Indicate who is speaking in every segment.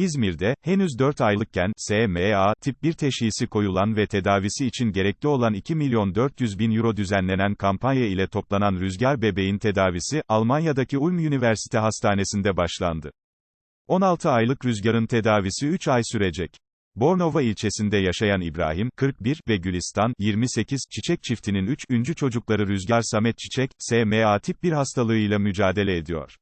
Speaker 1: İzmir'de, henüz 4 aylıkken, SMA, tip 1 teşhisi koyulan ve tedavisi için gerekli olan 2 milyon 400 bin euro düzenlenen kampanya ile toplanan Rüzgar bebeğin tedavisi, Almanya'daki Ulm Üniversite Hastanesi'nde başlandı. 16 aylık Rüzgar'ın tedavisi 3 ay sürecek. Bornova ilçesinde yaşayan İbrahim, 41 ve Gülistan, 28, Çiçek çiftinin 3. üncü çocukları Rüzgar Samet Çiçek, SMA tip 1 hastalığıyla mücadele ediyor.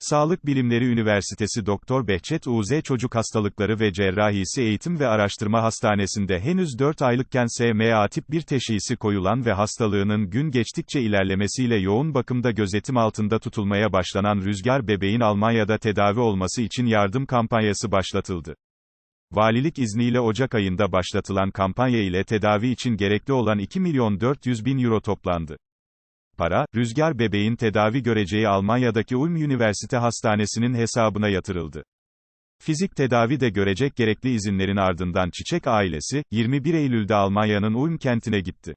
Speaker 1: Sağlık Bilimleri Üniversitesi Doktor Behçet UZ Çocuk Hastalıkları ve Cerrahisi Eğitim ve Araştırma Hastanesi'nde henüz 4 aylıkken SMA tip 1 teşhisi koyulan ve hastalığının gün geçtikçe ilerlemesiyle yoğun bakımda gözetim altında tutulmaya başlanan Rüzgar bebeğin Almanya'da tedavi olması için yardım kampanyası başlatıldı. Valilik izniyle Ocak ayında başlatılan kampanya ile tedavi için gerekli olan 2 milyon 400 bin euro toplandı. Para, Rüzgar bebeğin tedavi göreceği Almanya'daki Ulm Üniversite Hastanesi'nin hesabına yatırıldı. Fizik tedavi de görecek gerekli izinlerin ardından Çiçek ailesi, 21 Eylül'de Almanya'nın Ulm kentine gitti.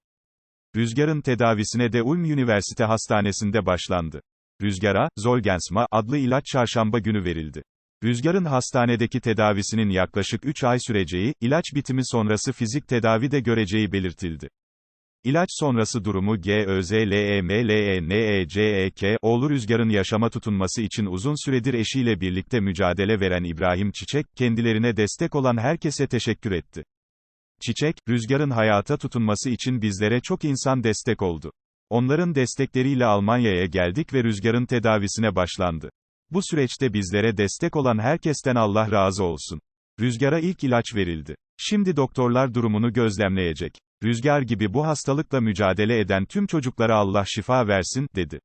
Speaker 1: Rüzgar'ın tedavisine de Ulm Üniversite Hastanesi'nde başlandı. Rüzgar'a, Zolgensma adlı ilaç çarşamba günü verildi. Rüzgar'ın hastanedeki tedavisinin yaklaşık 3 ay süreceği, ilaç bitimi sonrası fizik tedavi de göreceği belirtildi. İlaç sonrası durumu GÖZLEMLENECEK, oğlu Rüzgar'ın yaşama tutunması için uzun süredir eşiyle birlikte mücadele veren İbrahim Çiçek, kendilerine destek olan herkese teşekkür etti. Çiçek, Rüzgar'ın hayata tutunması için bizlere çok insan destek oldu. Onların destekleriyle Almanya'ya geldik ve Rüzgar'ın tedavisine başlandı. Bu süreçte bizlere destek olan herkesten Allah razı olsun. Rüzgar'a ilk ilaç verildi. Şimdi doktorlar durumunu gözlemleyecek. Rüzgar gibi bu hastalıkla mücadele eden tüm çocuklara Allah şifa versin, dedi.